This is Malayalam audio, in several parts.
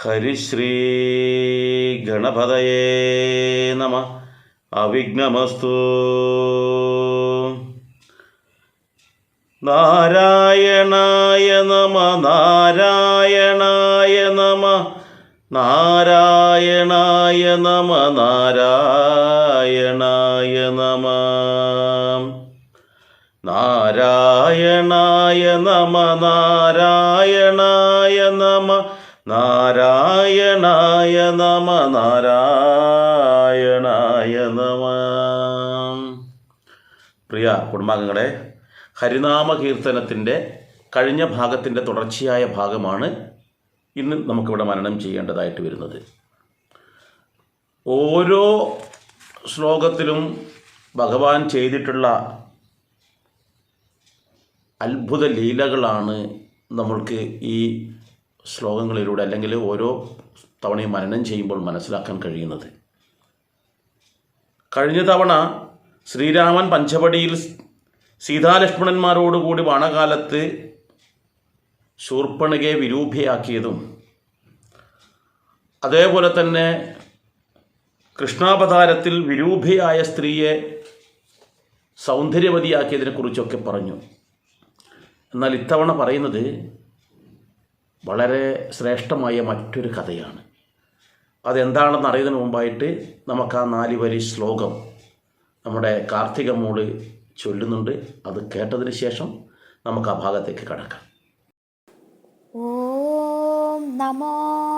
ഹരിശ്രീ ഗണപതയേ നമ അവിഘ്നമസ്തു നാരായണായ നമ നാരായണായ നമ നാരായണായ നമ നാരായണായ നമ നാരായണായ നമ നാരായണായ നമ നാരായണായ നമ നാരായണായ നമ. പ്രിയ കുടുംബാംഗങ്ങളെ ഹരിനാമ കീർത്തനത്തിന്റെ കഴിഞ്ഞ ഭാഗത്തിന്റെ തുടർച്ചയായ ഭാഗമാണ് ഇന്ന് നമുക്കിവിടെ മനനം ചെയ്യേണ്ടതായിട്ട് വരുന്നത്. ഓരോ ശ്ലോകത്തിലും ഭഗവാൻ ചെയ്തിട്ടുള്ള അത്ഭുത ലീലകളാണ് നമ്മൾക്ക് ഈ ശ്ലോകങ്ങളിലൂടെ അല്ലെങ്കിൽ ഓരോ തവണയും മനനം ചെയ്യുമ്പോൾ മനസ്സിലാക്കാൻ കഴിയുന്നത്. കഴിഞ്ഞ തവണ ശ്രീരാമൻ പഞ്ചവടിയിൽ സീതാലക്ഷ്മണന്മാരോടുകൂടി വാണകാലത്ത് ശൂർപ്പണികയെ വിരൂപിയാക്കിയതും അതേപോലെ തന്നെ കൃഷ്ണാവതാരത്തിൽ വിരൂപിയായ സ്ത്രീയെ സൗന്ദര്യവതിയാക്കിയതിനെക്കുറിച്ചൊക്കെ പറഞ്ഞു. എന്നാൽ ഇത്തവണ പറയുന്നത് വളരെ ശ്രേഷ്ഠമായ മറ്റൊരു കഥയാണ്. അതെന്താണെന്ന് അറിയുന്നതിന് മുമ്പായിട്ട് നമുക്ക് ആ നാല് വരി ശ്ലോകം നമ്മുടെ കാർത്തിക മോൾ ചൊല്ലുന്നുണ്ട്. അത് കേട്ടതിന് ശേഷം നമുക്ക് ആ ഭാഗത്തേക്ക് കടക്കാം. ഓം നമോ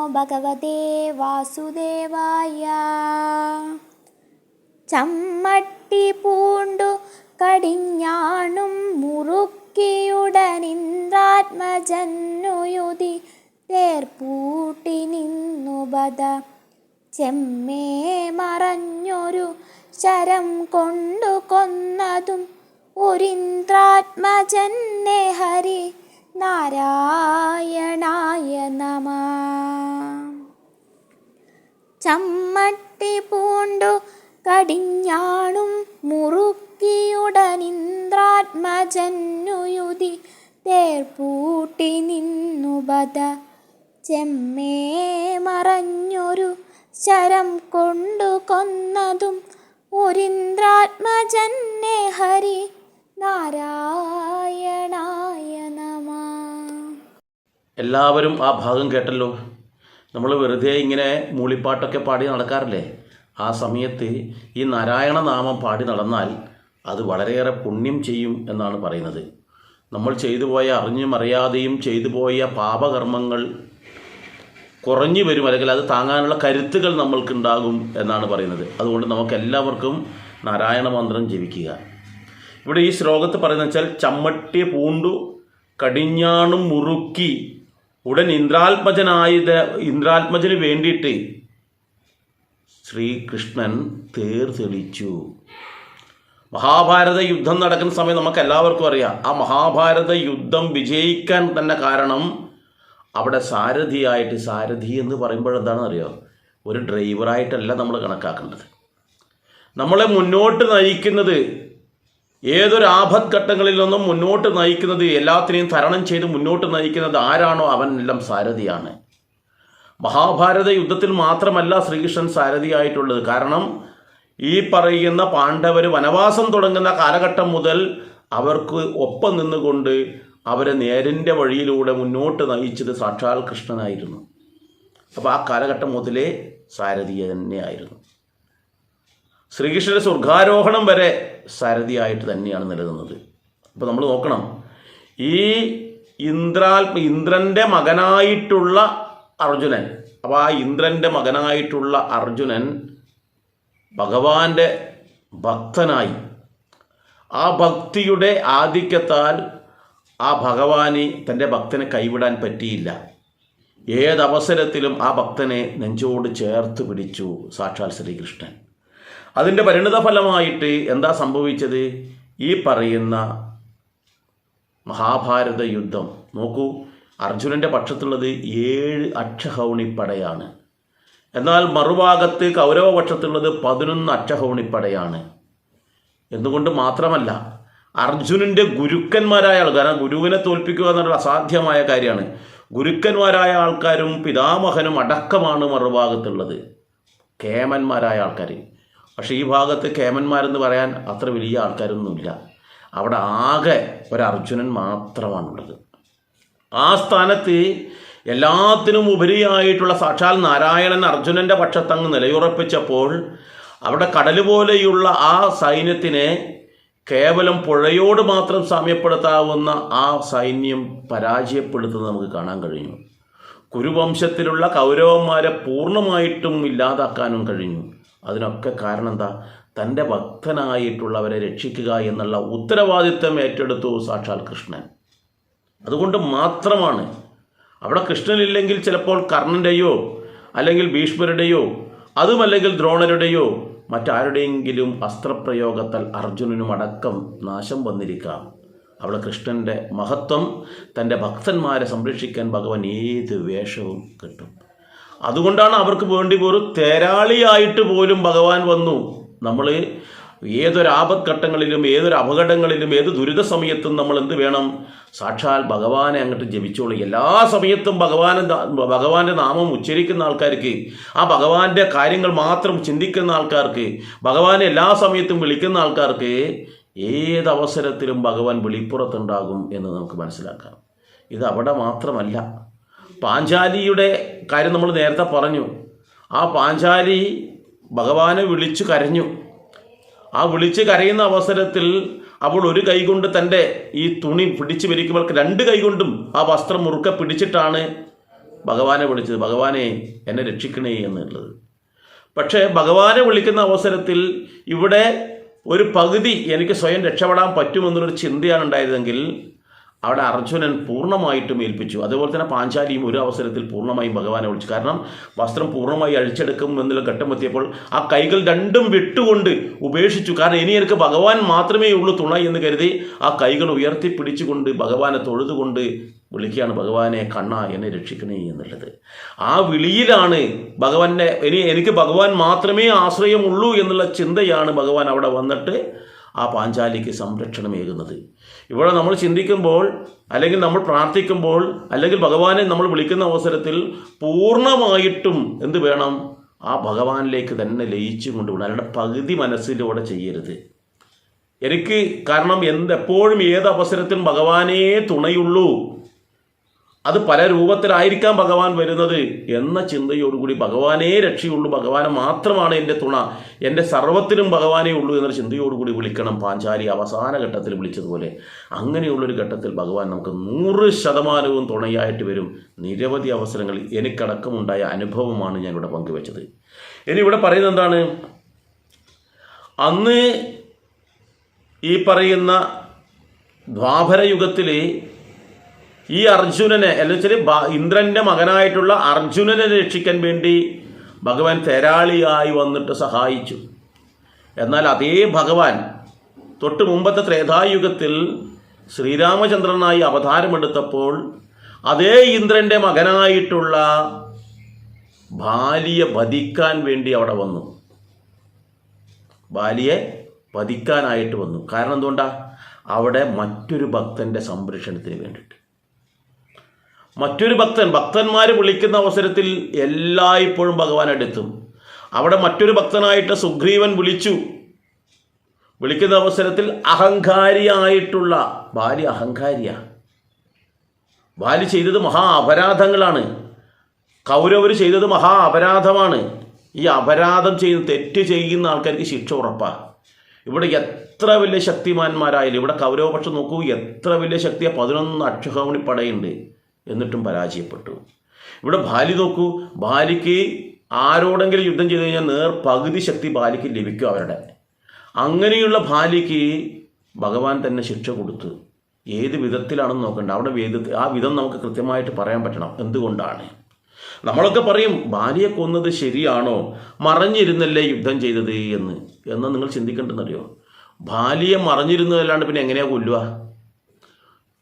ഭഗവതേ വാസുദേവായ. ചമ്മട്ടി പൂണ്ടു കടിഞ്ഞാണും മുറുക്ക മുറുക്കിയുടനിന്ദ്രാത്മജന്നുയുതി തേർപ്പൂട്ടി നിന്നു ബദ ചെമ്മേ മറഞ്ഞൊരു ശരം കൊണ്ടു കൊന്നതും ഒരിന്ദ്രാത്മജന്നെ ഹരി നാരായണായ നമ. ചമ്മട്ടി പൂണ്ടു കടിഞ്ഞാണും മുറുക്കിയുടനിന്ദ്രാത്മജന്നുയുതി നിന്നു ബദ ചെമ്മേ മറഞ്ഞൊരു ശരം കൊണ്ടു കൊന്നതും ഒരിന്ദ്രാത്മജന്നെ ഹരി നാരായണായ നമ. എല്ലാവരും ആ ഭാഗം കേട്ടല്ലോ. നമ്മൾ വെറുതെ ഇങ്ങനെ മൂളിപ്പാട്ടൊക്കെ പാടി നടക്കാറില്ലേ? ആ സമയത്ത് ഈ നാരായണ നാമം പാടി നടന്നാൽ അത് വളരെയേറെ പുണ്യം ചെയ്യും എന്നാണ് പറയുന്നത്. നമ്മൾ ചെയ്തു പോയ അറിഞ്ഞും അറിയാതെയും ചെയ്തു പോയ പാപകർമ്മങ്ങൾ കുറഞ്ഞു വരും അല്ലെങ്കിൽ അത് താങ്ങാനുള്ള കരുത്തുകൾ നമ്മൾക്കുണ്ടാകും എന്നാണ് പറയുന്നത്. അതുകൊണ്ട് നമുക്ക് എല്ലാവർക്കും നാരായണ മന്ത്രം ജപിക്കുക. ഇവിടെ ഈ ശ്ലോകത്ത് പറയുന്നത് വെച്ചാൽ ചമ്മട്ടി പൂണ്ടു കടിഞ്ഞാണും മുറുക്കി ഉടൻ ഇന്ദ്രാത്മജനായ ഇന്ദ്രാത്മജന് വേണ്ടിയിട്ട് ശ്രീകൃഷ്ണൻ തേർ തെളിച്ചു. മഹാഭാരത യുദ്ധം നടക്കുന്ന സമയം നമുക്ക് എല്ലാവർക്കും അറിയാം. ആ മഹാഭാരത യുദ്ധം വിജയിക്കാൻ തന്നെ കാരണം അവിടെ സാരഥിയായിട്ട് സാരഥി എന്ന് പറയുമ്പോൾ എന്താണെന്ന് അറിയോ ഒരു ഡ്രൈവറായിട്ടല്ല നമ്മൾ കണക്കാക്കേണ്ടത്. നമ്മളെ മുന്നോട്ട് നയിക്കുന്നത് ഏതൊരു ആപത്ഘട്ടങ്ങളിൽ നിന്നും മുന്നോട്ട് നയിക്കുന്നത് എല്ലാത്തിനെയും തരണം ചെയ്ത് മുന്നോട്ട് നയിക്കുന്നത് ആരാണോ? അവനെല്ലാം സാരഥിയാണ്. മഹാഭാരത യുദ്ധത്തിൽ മാത്രമല്ല ശ്രീകൃഷ്ണൻ സാരഥിയായിട്ടുള്ളത്. കാരണം ഈ പറയുന്ന പാണ്ഡവർ വനവാസം തുടങ്ങുന്ന കാലഘട്ടം മുതൽ അവർക്ക് ഒപ്പം നിന്നുകൊണ്ട് അവരെ നേരിന്റെ വഴിയിലൂടെ മുന്നോട്ട് നയിച്ചത് സാക്ഷാൽ കൃഷ്ണനായിരുന്നു. അപ്പോൾ ആ കാലഘട്ടം മുതലേ സാരഥി തന്നെയായിരുന്നു. ശ്രീകൃഷ്ണന്റെ സ്വർഗാരോഹണം വരെ സാരഥിയായിട്ട് തന്നെയാണ് നിലനിന്നത്. അപ്പോൾ നമ്മൾ നോക്കണം. ഈ ഇന്ദ്രാൽ ഇന്ദ്രന്റെ മകനായിട്ടുള്ള അർജുനൻ. അപ്പോൾ ആ ഇന്ദ്രന്റെ മകനായിട്ടുള്ള അർജുനൻ ഭഗവാന്റെ ഭക്തനായി. ആ ഭക്തിയുടെ ആധിക്യത്താൽ ആ ഭഗവാന് തന്റെ ഭക്തനെ കൈവിടാൻ പറ്റിയില്ല. ഏതവസരത്തിലും ആ ഭക്തനെ നെഞ്ചോട് ചേർത്ത് പിടിച്ചു സാക്ഷാൽ ശ്രീകൃഷ്ണൻ. അതിന്റെ പരിണിത ഫലമായിട്ട് എന്താ സംഭവിച്ചത്? ഈ പറയുന്ന മഹാഭാരത യുദ്ധം. നോക്കൂ അർജുനന്റെ പക്ഷത്തുള്ളത് ഏഴ് അക്ഷഹൗണിപ്പടയാണ്. എന്നാൽ മറുഭാഗത്ത് കൗരവ കൗരവപക്ഷത്തുള്ളത് പതിനൊന്ന് അക്ഷഹൗണിപ്പടയാണ്. എന്തുകൊണ്ട് മാത്രമല്ല അർജുനന്റെ ഗുരുക്കന്മാരായ ആൾ കാരണം ഗുരുവിനെ തോൽപ്പിക്കുക എന്നുള്ള അസാധ്യമായ കാര്യമാണ്. ഗുരുക്കന്മാരായ ആൾക്കാരും പിതാമഹനും അടക്കമാണ് മറുഭാഗത്തുള്ളത്. കേമന്മാരായ ആൾക്കാർ. പക്ഷേ ഈ ഭാഗത്ത് കേമന്മാരെന്ന് പറയാൻ അത്ര വലിയ ആൾക്കാരൊന്നുമില്ല. അവിടെ ആകെ ഒരു അർജുനൻ മാത്രമാണുള്ളത്. ആ സ്ഥാനത്ത് എല്ലാത്തിനും ഉപരിയായിട്ടുള്ള സാക്ഷാൽ നാരായണൻ അർജുനന്റെ പക്ഷത്തങ്ങ് നിലയുറപ്പിച്ചപ്പോൾ അവിടെ കടൽ പോലെയുള്ള ആ സൈന്യത്തിനെ കേവലം പുഴയോട് മാത്രം സാമ്യപ്പെടുത്താവുന്ന ആ സൈന്യം പരാജയപ്പെടുത്തുന്നത് നമുക്ക് കാണാൻ കഴിഞ്ഞു. കുരുവംശത്തിലുള്ള കൗരവന്മാരെ പൂർണമായിട്ടും ഇല്ലാതാക്കാനും കഴിഞ്ഞു. അതിനൊക്കെ കാരണം എന്താ തന്റെ ഭക്തനായിട്ടുള്ളവരെ രക്ഷിക്കുക എന്നുള്ള ഉത്തരവാദിത്തം ഏറ്റെടുത്തു സാക്ഷാൽ കൃഷ്ണൻ. അതുകൊണ്ട് മാത്രമാണ്. അവിടെ കൃഷ്ണനില്ലെങ്കിൽ ചിലപ്പോൾ കർണന്റെയോ അല്ലെങ്കിൽ ഭീഷ്മരുടെയോ അതുമല്ലെങ്കിൽ ദ്രോണരുടെയോ മറ്റാരുടെയെങ്കിലും അസ്ത്രപ്രയോഗത്താൽ അർജുനനും അടക്കം നാശം വന്നിരിക്കാം. അവിടെ കൃഷ്ണന്റെ മഹത്വം തന്റെ ഭക്തന്മാരെ സംരക്ഷിക്കാൻ ഭഗവാൻ ഏത് വേഷവും കിട്ടും. അതുകൊണ്ടാണ് അവർക്ക് വേണ്ടി ഒരു തേരാളിയായിട്ട് പോലും ഭഗവാൻ വന്നു. നമ്മൾ ഏതൊരു ആപത്ഘട്ടങ്ങളിലും ഏതൊരു അപകടങ്ങളിലും ഏത് ദുരിത സമയത്തും നമ്മൾ എന്ത് വേണം? സാക്ഷാൽ ഭഗവാനെ അങ്ങോട്ട് ജപിച്ചോളൂ. എല്ലാ സമയത്തും ഭഗവാനെ ഭഗവാന്റെ നാമം ഉച്ചരിക്കുന്ന ആൾക്കാർക്ക് ആ ഭഗവാന്റെ കാര്യങ്ങൾ മാത്രം ചിന്തിക്കുന്ന ആൾക്കാർക്ക് ഭഗവാനെ എല്ലാ സമയത്തും വിളിക്കുന്ന ആൾക്കാർക്ക് ഏത് അവസരത്തിലും ഭഗവാൻ വെളിപ്പുറത്തുണ്ടാകും എന്ന് നമുക്ക് മനസ്സിലാക്കാം. ഇത് അവിടെ മാത്രമല്ല. പാഞ്ചാലിയുടെ കാര്യം നമ്മൾ നേരത്തെ പറഞ്ഞു. ആ പാഞ്ചാലി ഭഗവാനെ വിളിച്ചു കരഞ്ഞു. ആ വിളിച്ച് കരയുന്ന അവസരത്തിൽ അവൾ ഒരു കൈകൊണ്ട് തന്റെ ഈ തുണി പിടിച്ചു വലിക്കുമ്പോൾ രണ്ട് കൈകൊണ്ടും ആ വസ്ത്രം മുറുക്ക പിടിച്ചിട്ടാണ് ഭഗവാനെ വിളിച്ചത്. ഭഗവാനെ എന്നെ രക്ഷിക്കണേ എന്നുള്ളത്. പക്ഷേ ഭഗവാനെ വിളിക്കുന്ന അവസരത്തിൽ ഇവിടെ ഒരു പകുതി എനിക്ക് സ്വയം രക്ഷപ്പെടാൻ പറ്റുമെന്നുള്ളൊരു ചിന്തയാണ് ഉണ്ടായതെങ്കിൽ അവിടെ അർജുനൻ പൂർണമായിട്ടും ഏൽപ്പിച്ചു. അതുപോലെ തന്നെ പാഞ്ചാലിയും ഒരു അവസരത്തിൽ പൂർണമായും ഭഗവാനെ വിളിച്ചു. കാരണം വസ്ത്രം പൂർണമായി അഴിച്ചെടുക്കും എന്നുള്ള ഘട്ടം എത്തിയപ്പോൾ ആ കൈകൾ രണ്ടും വിട്ടുകൊണ്ട് ഉപേക്ഷിച്ചു. കാരണം ഇനി എനിക്ക് ഭഗവാൻ മാത്രമേ ഉള്ളൂ തുണ എന്ന് കരുതി ആ കൈകൾ ഉയർത്തി പിടിച്ചുകൊണ്ട് ഭഗവാനെ തൊഴുതുകൊണ്ട് വിളിക്കുകയാണ് ഭഗവാനെ കണ്ണ എന്നെ രക്ഷിക്കണേ എന്നുള്ളത്. ആ വിളിയിലാണ് ഭഗവാന്റെ ഇനി എനിക്ക് ഭഗവാൻ മാത്രമേ ആശ്രയമുള്ളൂ എന്നുള്ള ചിന്തയാണ് ഭഗവാൻ അവിടെ വന്നിട്ട് ആ പാഞ്ചാലിക്ക് സംരക്ഷണമേകുന്നത്. ഇവിടെ നമ്മൾ ചിന്തിക്കുമ്പോൾ അല്ലെങ്കിൽ നമ്മൾ പ്രാർത്ഥിക്കുമ്പോൾ അല്ലെങ്കിൽ ഭഗവാനെ നമ്മൾ വിളിക്കുന്ന അവസരത്തിൽ പൂർണമായിട്ടും എന്ത് വേണം? ആ ഭഗവാനിലേക്ക് തന്നെ ലയിച്ചു കൊണ്ടുപോകണം അയാളുടെ പകുതി മനസ്സിലൂടെ ചെയ്യരുത്. എനിക്ക് കാരണം എന്തെപ്പോഴും ഏത് അവസരത്തിലും ഭഗവാനേ തുണയുള്ളൂ. അത് പല രൂപത്തിലായിരിക്കാം ഭഗവാൻ വരുന്നത് എന്ന ചിന്തയോടുകൂടി ഭഗവാനേ രക്ഷയുള്ളൂ. ഭഗവാനെ മാത്രമാണ് എന്റെ തുണ. എന്റെ സർവത്തിനും ഭഗവാനേ ഉള്ളൂ എന്നൊരു ചിന്തയോടുകൂടി വിളിക്കണം പാഞ്ചാലി അവസാന ഘട്ടത്തിൽ വിളിച്ചതുപോലെ. അങ്ങനെയുള്ളൊരു ഘട്ടത്തിൽ ഭഗവാൻ നമുക്ക് നൂറ് ശതമാനവും തുണയായിട്ട് വരും. നിരവധി അവസരങ്ങൾ എനിക്കടക്കമുണ്ടായ അനുഭവമാണ് ഞാൻ ഇവിടെ പങ്കുവച്ചത്. ഇനി ഇവിടെ പറയുന്നത് എന്താണ്? അന്ന് ഈ പറയുന്ന ദ്വാപരയുഗത്തിൽ ഈ അർജുനനെ എന്നുവെച്ചാൽ ഇന്ദ്രന്റെ മകനായിട്ടുള്ള അർജുനനെ രക്ഷിക്കാൻ വേണ്ടി ഭഗവാൻ തെരാളിയായി വന്നിട്ട് സഹായിച്ചു. എന്നാൽ അതേ ഭഗവാൻ തൊട്ട് മുമ്പത്തെ ത്രേതായുഗത്തിൽ ശ്രീരാമചന്ദ്രനായി അവതാരമെടുത്തപ്പോൾ അതേ ഇന്ദ്രന്റെ മകനായിട്ടുള്ള ബാലിയെ വധിക്കാൻ വേണ്ടി അവിടെ വന്നു. ബാലിയെ വധിക്കാനായിട്ട് വന്നു. കാരണം എന്തുകൊണ്ടാ? അവിടെ മറ്റൊരു ഭക്തന്റെ സംരക്ഷണത്തിന് വേണ്ടിയിട്ട്. മറ്റൊരു ഭക്തൻ ഭക്തന്മാർ വിളിക്കുന്ന അവസരത്തിൽ എല്ലായ്പ്പോഴും ഭഗവാൻ അടുത്തും. അവിടെ മറ്റൊരു ഭക്തനായിട്ട് സുഗ്രീവൻ വിളിച്ചു. വിളിക്കുന്ന അവസരത്തിൽ അഹങ്കാരിയായിട്ടുള്ള ബാലി അഹങ്കാരിയ. ബാലി ചെയ്തത് മഹാ അപരാധങ്ങളാണ്. കൗരവർ ചെയ്തത് മഹാ അപരാധമാണ്. ഈ അപരാധം ചെയ്യുന്ന തെറ്റ് ചെയ്യുന്ന ആൾക്കാർക്ക് ശിക്ഷ ഉറപ്പാണ് ഇവിടെ എത്ര വലിയ ശക്തിമാന്മാരായാലും ഇവിടെ കൗരവപക്ഷം നോക്കൂ എത്ര വലിയ ശക്തിയാണ് പതിനൊന്ന് അക്ഷഹമണി പടയുണ്ട്. എന്നിട്ടും പരാജയപ്പെട്ടു. ഇവിടെ ബാലി നോക്കൂ. ബാലിക്ക് ആരോടെങ്കിലും യുദ്ധം ചെയ്തു കഴിഞ്ഞാൽ നേർ പകുതി ശക്തി ബാലിക്ക് ലഭിക്കും അവരുടെ. അങ്ങനെയുള്ള ബാലിക്ക് ഭഗവാൻ തന്നെ ശിക്ഷ കൊടുത്തു ഏത് വിധത്തിലാണെന്ന് നോക്കണ്ട. അവിടെ വേദ ആ വിധം നമുക്ക് കൃത്യമായിട്ട് പറയാൻ പറ്റണം. എന്തുകൊണ്ടാണ്? നമ്മളൊക്കെ പറയും ബാലിയെ കൊന്നത് ശരിയാണോ? മറഞ്ഞിരുന്നല്ലേ യുദ്ധം ചെയ്തത്? എന്ന്. നിങ്ങൾ ചിന്തിക്കേണ്ടെന്നറിയോ ബാലിയെ മറഞ്ഞിരുന്നതല്ലാണ്ട് പിന്നെ എങ്ങനെയാ കൊല്ലുക?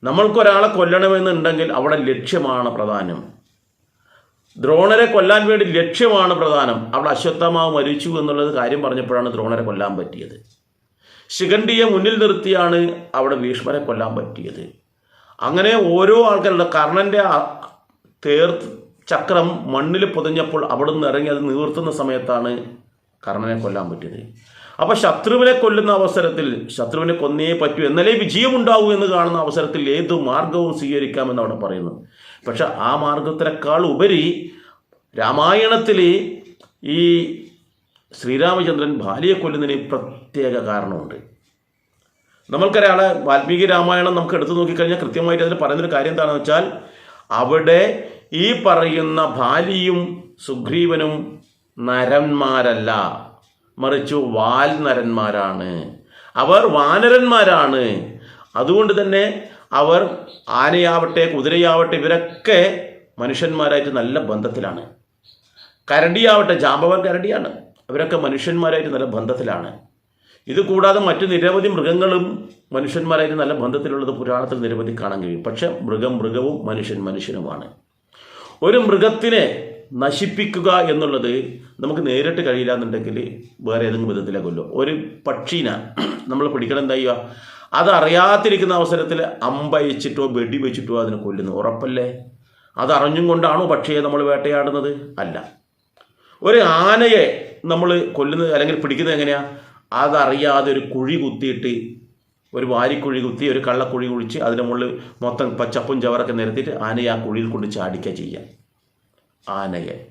നമ്മൾക്കൊരാളെ കൊല്ലണമെന്നുണ്ടെങ്കിൽ അവിടെ ലക്ഷ്യമാണ് പ്രധാനം. ദ്രോണരെ കൊല്ലാൻ വേണ്ടി ലക്ഷ്യമാണ് പ്രധാനം. അവിടെ അശ്വത്ഥമാവ് മരിച്ചു എന്നുള്ളത് കാര്യം പറഞ്ഞപ്പോഴാണ് ദ്രോണരെ കൊല്ലാൻ പറ്റിയത്. ശിഖണ്ഡിയെ മുന്നിൽ നിർത്തിയാണ് അവിടെ ഭീഷ്മരെ കൊല്ലാൻ പറ്റിയത്. അങ്ങനെ ഓരോ ആൾക്കാരുടെ കർണന്റെ തേർ ചക്രം മണ്ണിൽ പൊതിഞ്ഞപ്പോൾ അവിടെ നിന്ന് ഇറങ്ങി അത് നീർത്തുന്ന സമയത്താണ് കർണനെ കൊല്ലാൻ പറ്റിയത്. അപ്പോൾ ശത്രുവിനെ കൊല്ലുന്ന അവസരത്തിൽ ശത്രുവിനെ കൊന്നേ പറ്റൂ എന്നാലേ വിജയമുണ്ടാവൂ എന്ന് കാണുന്ന അവസരത്തിൽ ഏത് മാർഗവും സ്വീകരിക്കാമെന്ന് അവിടെ പറയുന്നു. പക്ഷെ ആ മാർഗത്തിനേക്കാൾ ഉപരി രാമായണത്തിൽ ഈ ശ്രീരാമചന്ദ്രൻ ഭാര്യയെ കൊല്ലുന്നതിന് പ്രത്യേക കാരണമുണ്ട്. നമ്മൾക്കറിയാളെ വാൽമീകി രാമായണം നമുക്ക് എടുത്തു നോക്കിക്കഴിഞ്ഞാൽ കൃത്യമായിട്ട് അതിൽ പറയുന്നൊരു കാര്യം എന്താണെന്ന് വെച്ചാൽ അവിടെ ഈ പറയുന്ന ഭാര്യയും സുഗ്രീവനും നരന്മാരല്ല. മറിച്ചു വാൽനരന്മാരാണ്. അവർ വാനരന്മാരാണ്. അതുകൊണ്ട് തന്നെ അവർ ആനയാവട്ടെ കുതിരയാവട്ടെ ഇവരൊക്കെ മനുഷ്യന്മാരായിട്ട് നല്ല ബന്ധത്തിലാണ്. കരടിയാവട്ടെ ജാമ്പവൻ കരടിയാണ്. അവരൊക്കെ മനുഷ്യന്മാരായിട്ട് നല്ല ബന്ധത്തിലാണ്. ഇത് കൂടാതെ മറ്റു നിരവധി മൃഗങ്ങളും മനുഷ്യന്മാരായിട്ട് നല്ല ബന്ധത്തിലുള്ളത് പുരാണത്തിൽ നിരവധി കാണാൻ കഴിയും. പക്ഷെ മൃഗം മൃഗവും മനുഷ്യൻ മനുഷ്യനുമാണ്. ഒരു മൃഗത്തിനെ നശിപ്പിക്കുക എന്നുള്ളത് നമുക്ക് നേരിട്ട് കഴിയില്ല എന്നുണ്ടെങ്കിൽ വേറെ ഏതെങ്കിലും വിധത്തിലേ കൊല്ലും ഒരു പക്ഷീനെ നമ്മൾ പിടിക്കണം എന്താ ചെയ്യുക? അത് അറിയാതിരിക്കുന്ന അവസരത്തിൽ അമ്പയച്ചിട്ടോ വെടി വെച്ചിട്ടോ അതിനെ കൊല്ലുന്നു. ഉറപ്പല്ലേ? അതറിഞ്ഞും കൊണ്ടാണോ പക്ഷിയെ നമ്മൾ വേട്ടയാടുന്നത്? അല്ല. ഒരു ആനയെ നമ്മൾ കൊല്ലുന്നത് അല്ലെങ്കിൽ പിടിക്കുന്നത് എങ്ങനെയാ? അതറിയാതെ ഒരു കുഴി കുത്തിയിട്ട് ഒരു വാരിക്കുഴി കുത്തി ഒരു കള്ളക്കുഴി കുഴിച്ച് അതിന്റെ മുകളിൽ മൊത്തം പച്ചപ്പും ചവറൊക്കെ നിരത്തിയിട്ട് ആനയെ ആ കുഴിയിൽ കൊണ്ട് ചാടിക്കുക ചെയ്യാം ആനയെ.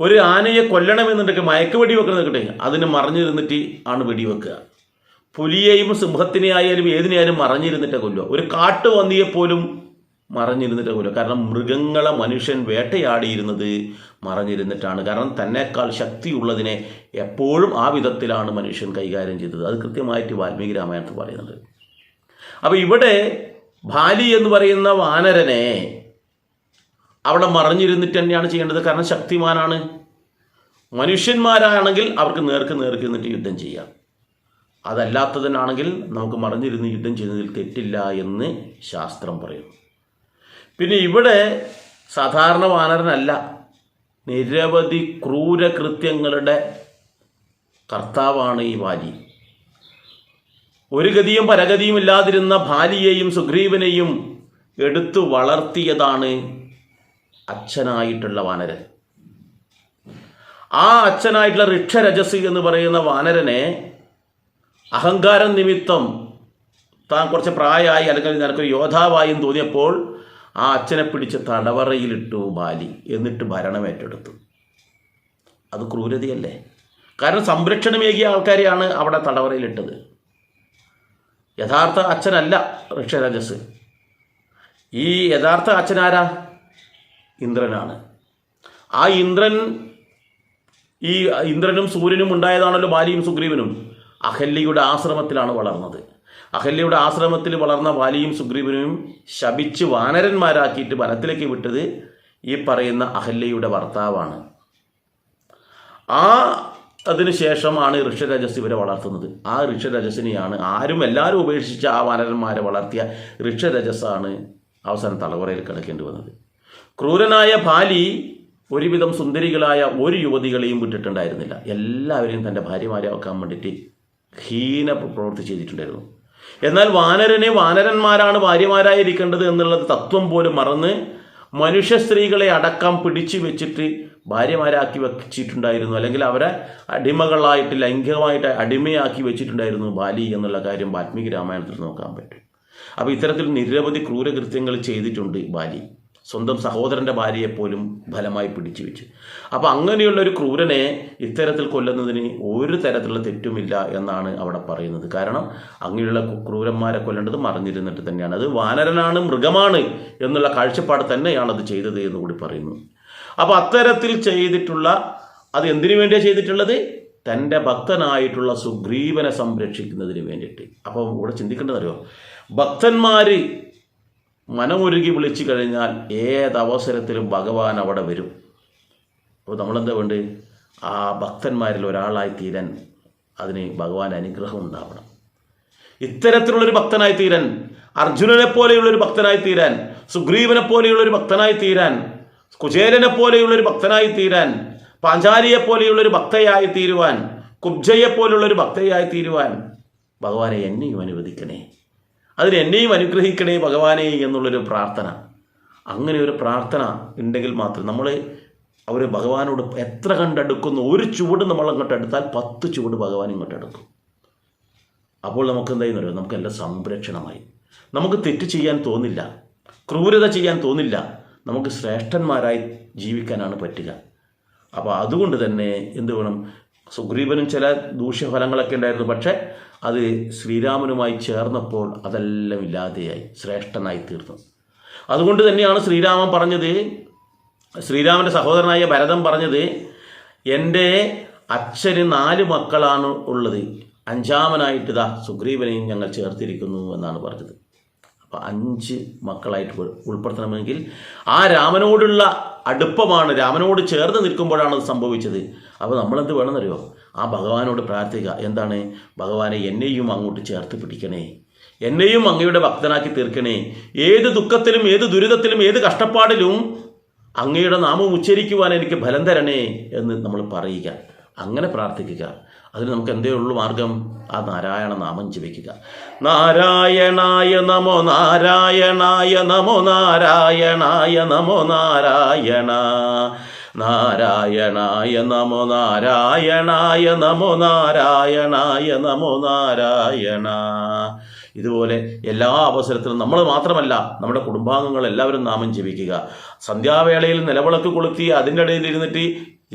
ഒരു ആനയെ കൊല്ലണമെന്നുണ്ടെങ്കിൽ മയക്കുവെടി വെക്കണം നിൽക്കട്ടെ. അതിന് മറിഞ്ഞിരുന്നിട്ട് ആണ് വെടിവെക്കുക. പുലിയെയും സിംഹത്തിനെ ആയാലും ഏതിനെയായാലും മറിഞ്ഞിരുന്നിട്ട് കൊല്ലുക. ഒരു കാട്ടുപന്നിയെപ്പോലും മറഞ്ഞിരുന്നിട്ടേ കൊല്ലുക. കാരണം മൃഗങ്ങളെ മനുഷ്യൻ വേട്ടയാടിയിരുന്നത് മറഞ്ഞിരുന്നിട്ടാണ്. കാരണം തന്നെക്കാൾ ശക്തിയുള്ളതിനെ എപ്പോഴും ആ വിധത്തിലാണ് മനുഷ്യൻ കൈകാര്യം ചെയ്തത്. അത് കൃത്യമായിട്ട് വാൽമീകി രാമായണത്തിൽ പറയുന്നുണ്ട്. അപ്പോൾ ഇവിടെ ഭാലി എന്ന് പറയുന്ന വാനരനെ അവിടെ മറിഞ്ഞിരുന്നിട്ട് തന്നെയാണ് ചെയ്യേണ്ടത്. കാരണം ശക്തിമാനാണ്. മനുഷ്യന്മാരാണെങ്കിൽ അവർക്ക് നേർക്ക് നേർക്ക് നിന്നിട്ട് യുദ്ധം ചെയ്യാം. അതല്ലാത്തതിനാണെങ്കിൽ നമുക്ക് മറിഞ്ഞിരുന്ന് യുദ്ധം ചെയ്യുന്നതിൽ തെറ്റില്ല എന്ന് ശാസ്ത്രം പറയുന്നു. പിന്നെ ഇവിടെ സാധാരണ വാനരനല്ല നിരവധി ക്രൂരകൃത്യങ്ങളുടെ കർത്താവാണ് ഈ വാലി. ഒരു ഗതിയും പരഗതിയും ഇല്ലാതിരുന്ന ഭാലിയെയും സുഗ്രീവനെയും എടുത്തു വളർത്തിയതാണ് അച്ഛനായിട്ടുള്ള വാനരൻ. ആ അച്ഛനായിട്ടുള്ള ഋക്ഷരജസി എന്ന് പറയുന്ന വാനരനെ അഹങ്കാരം നിമിത്തം താൻ കുറച്ച് പ്രായമായി അല്ലെങ്കിൽ നിനക്കൊരു യോദ്ധാവായും തോന്നിയപ്പോൾ ആ അച്ഛനെ പിടിച്ച് തടവറയിലിട്ടു ബാലി എന്നിട്ട് ഭരണം ഏറ്റെടുത്തു. അത് ക്രൂരതയല്ലേ? കാരണം സംരക്ഷണമേകിയ ആൾക്കാരെയാണ് അവിടെ തടവറയിലിട്ടത്. യഥാർത്ഥ അച്ഛനല്ല ഋക്ഷരജസ്. ഈ യഥാർത്ഥ അച്ഛനാരാ? ഇന്ദ്രനാണ്. ആ ഇന്ദ്രൻ ഈ ഇന്ദ്രനും സൂര്യനും ഉണ്ടായതാണല്ലോ ബാലിയും സുഗ്രീവനും. അഹല്യയുടെ ആശ്രമത്തിലാണ് വളർന്നത്. അഹല്യയുടെ ആശ്രമത്തിൽ വളർന്ന ബാലിയും സുഗ്രീവനും ശപിച്ച് വാനരന്മാരാക്കിയിട്ട് വനത്തിലേക്ക് വിട്ടത് ഈ പറയുന്ന അഹല്യയുടെ ഭർത്താവാണ്. ആ അതിന് ശേഷമാണ് ഋഷരജസ് ഇവരെ വളർത്തുന്നത്. ആ ഋഷരജസിനെയാണ് ആരും എല്ലാവരും ഉപേക്ഷിച്ച ആ വാനരന്മാരെ വളർത്തിയ ഋഷരജസ്സാണ് അവസാനം തലമുറയിൽ കിടക്കേണ്ടി വന്നത്. ക്രൂരനായ ഭാലി ഒരുവിധം സുന്ദരികളായ ഒരു യുവതികളെയും വിട്ടിട്ടുണ്ടായിരുന്നില്ല. എല്ലാവരെയും തന്റെ ഭാര്യമാരെ വെക്കാൻ വേണ്ടിയിട്ട് ഹീന പ്രവൃത്തി ചെയ്തിട്ടുണ്ടായിരുന്നു. എന്നാൽ വാനരനെ വാനരന്മാരാണ് ഭാര്യമാരായിരിക്കേണ്ടത് എന്നുള്ളത് തത്വം പോലും മറന്ന് മനുഷ്യ സ്ത്രീകളെ അടക്കം പിടിച്ചു വെച്ചിട്ട് ഭാര്യമാരാക്കി വെച്ചിട്ടുണ്ടായിരുന്നു. അല്ലെങ്കിൽ അവരെ അടിമകളായിട്ട് ലൈംഗികമായിട്ട് അടിമയാക്കി വെച്ചിട്ടുണ്ടായിരുന്നു ബാലി എന്നുള്ള കാര്യം വാത്മീകി രാമായണത്തിൽ നോക്കാൻ പറ്റും. അപ്പോൾ ഇത്തരത്തിൽ നിരവധി ക്രൂരകൃത്യങ്ങൾ ചെയ്തിട്ടുണ്ട് ബാലി. സ്വന്തം സഹോദരന്റെ ഭാര്യയെപ്പോലും ഫലമായി പിടിച്ചു വെച്ചു. അപ്പോൾ അങ്ങനെയുള്ള ഒരു ക്രൂരനെ ഇത്തരത്തിൽ കൊല്ലുന്നതിന് ഒരു തരത്തിലുള്ള തെറ്റുമില്ല എന്നാണ് അവിടെ പറയുന്നത്. കാരണം അങ്ങനെയുള്ള ക്രൂരന്മാരെ കൊല്ലേണ്ടത് മറിഞ്ഞിരുന്നിട്ട് തന്നെയാണ്. അത് വാനരനാണ് മൃഗമാണ് എന്നുള്ള കാഴ്ചപ്പാട് തന്നെയാണ് അത് ചെയ്തത് എന്ന് കൂടി പറയുന്നു. അപ്പോൾ അത്തരത്തിൽ ചെയ്തിട്ടുള്ള അത് എന്തിനു വേണ്ടിയാണ് ചെയ്തിട്ടുള്ളത്? തന്റെ ഭക്തനായിട്ടുള്ള സുഗ്രീവനെ സംരക്ഷിക്കുന്നതിന് വേണ്ടിയിട്ട്. അപ്പം ഇവിടെ ചിന്തിക്കേണ്ടതറിയോ ഭക്തന്മാർ മനമൊരുകി വിളിച്ചു കഴിഞ്ഞാൽ ഏതവസരത്തിലും ഭഗവാൻ അവിടെ വരും. അപ്പോൾ നമ്മളെന്താ വേണ്ടത് ആ ഭക്തന്മാരിൽ ഒരാളായി തീരാൻ അതിന് ഭഗവാൻ അനുഗ്രഹം ഉണ്ടാവണം. ഇത്തരത്തിലുള്ളൊരു ഭക്തനായി തീരാൻ അർജുനനെ പോലെയുള്ളൊരു ഭക്തനായി തീരാൻ സുഗ്രീവനെ പോലെയുള്ളൊരു ഭക്തനായി തീരാൻ കുചേലനെ പോലെയുള്ളൊരു ഭക്തനായി തീരാൻ പാഞ്ചാലിയെ പോലെയുള്ളൊരു ഭക്തയായി തീരുവാൻ കുബ്ജയെ പോലുള്ളൊരു ഭക്തയായി തീരുവാൻ ഭഗവാനെ എന്നെയും അനുവദിക്കണേ. അതിന് എന്നെയും അനുഗ്രഹിക്കണേ ഭഗവാനെ എന്നുള്ളൊരു പ്രാർത്ഥന. അങ്ങനെ ഒരു പ്രാർത്ഥന ഉണ്ടെങ്കിൽ മാത്രം നമ്മൾ അവർ ഭഗവാനോട് എത്ര കണ്ടടുക്കുന്നു ഒരു ചുവട് നമ്മൾ അങ്ങോട്ട് എടുത്താൽ പത്ത് ചുവട് ഭഗവാൻ ഇങ്ങോട്ട് എടുക്കും. അപ്പോൾ നമുക്ക് എന്തായിരുന്നു അറിയാം? നമുക്കെല്ലാം സംരക്ഷണമായി. നമുക്ക് തെറ്റ് ചെയ്യാൻ തോന്നില്ല ക്രൂരത ചെയ്യാൻ തോന്നില്ല നമുക്ക് ശ്രേഷ്ഠന്മാരായി ജീവിക്കാനാണ് പറ്റുക. അപ്പോൾ അതുകൊണ്ട് തന്നെ എന്ത് വേണം? സുഗ്രീവനും ചില ദൂഷ്യഫലങ്ങളൊക്കെ ഉണ്ടായിരുന്നു. പക്ഷേ അത് ശ്രീരാമനുമായി ചേർന്നപ്പോൾ അതെല്ലാം ഇല്ലാതെയായി ശ്രേഷ്ഠനായി തീർന്നു. അതുകൊണ്ട് തന്നെയാണ് ശ്രീരാമൻ പറഞ്ഞത് ശ്രീരാമന്റെ സഹോദരനായ ഭരതൻ പറഞ്ഞത് എന്റെ അച്ഛന് നാല് മക്കളാണ് ഉള്ളത്. അഞ്ചാമനായിട്ട് ഇതാ സുഗ്രീവനെയും ഞങ്ങൾ ചേർത്തിരിക്കുന്നു എന്നാണ് പറഞ്ഞത്. അപ്പോൾ അഞ്ച് മക്കളായിട്ട് ഉൾ- ഉൾപ്പെടുത്തണമെങ്കിൽ ആ രാമനോടുള്ള അടുപ്പമാണ് രാമനോട് ചേർന്ന് നിൽക്കുമ്പോഴാണ് അത് സംഭവിച്ചത്. അപ്പോൾ നമ്മളെന്ത് വേണമെന്നറിയോ? ആ ഭഗവാനോട് പ്രാർത്ഥിക്കുക. എന്താണ്? ഭഗവാനെ എന്നെയും അങ്ങോട്ട് ചേർത്ത് പിടിക്കണേ. എന്നെയും അങ്ങയുടെ ഭക്തനാക്കി തീർക്കണേ. ഏത് ദുഃഖത്തിലും ഏത് ദുരിതത്തിലും ഏത് കഷ്ടപ്പാടിലും അങ്ങയുടെ നാമം ഉച്ചരിക്കുവാൻ എനിക്ക് ഫലം തരണേ എന്ന് നമ്മൾ പറയുക. അങ്ങനെ പ്രാർത്ഥിക്കുക. അതിന് നമുക്ക് എന്തേ ഉള്ളൂ മാർഗം? ആ നാരായണ നാമം ജപിക്കുക. നാരായണായ നമോ നാരായണായ നമോ നാരായണായ നമോ നാരായണ. നാരായണായ നമോ നാരായണായ നമോ നാരായണായ നമോ നാരായണ. ഇതുപോലെ എല്ലാ അവസരത്തിലും നമ്മൾ മാത്രമല്ല നമ്മുടെ കുടുംബാംഗങ്ങൾ എല്ലാവരും നാമം ജപിക്കുക. സന്ധ്യാവേളയിൽ നിലവിളക്ക് കൊളുത്തി അതിന്റെ ഇടയിൽ ഇരുന്നിട്ട്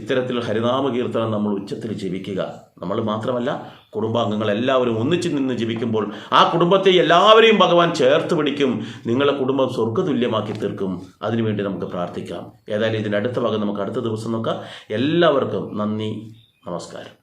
ഇത്തരത്തിൽ ഹരിനാമ കീർത്തനം നമ്മൾ ഉച്ചത്തിൽ ജപിക്കുക. നമ്മൾ മാത്രമല്ല കുടുംബാംഗങ്ങൾ എല്ലാവരും ഒന്നിച്ചു നിന്ന് ജീവിക്കുമ്പോൾ ആ കുടുംബത്തെ എല്ലാവരെയും ഭഗവാൻ ചേർത്ത് പിടിക്കും. നിങ്ങളെ കുടുംബം സ്വർഗതുല്യമാക്കി തീർക്കും. അതിനുവേണ്ടി നമുക്ക് പ്രാർത്ഥിക്കാം. ഏതായാലും ഇതിന്റെ അടുത്ത ഭാഗം നമുക്ക് അടുത്ത ദിവസം നോക്കാം. എല്ലാവർക്കും നന്ദി നമസ്കാരം.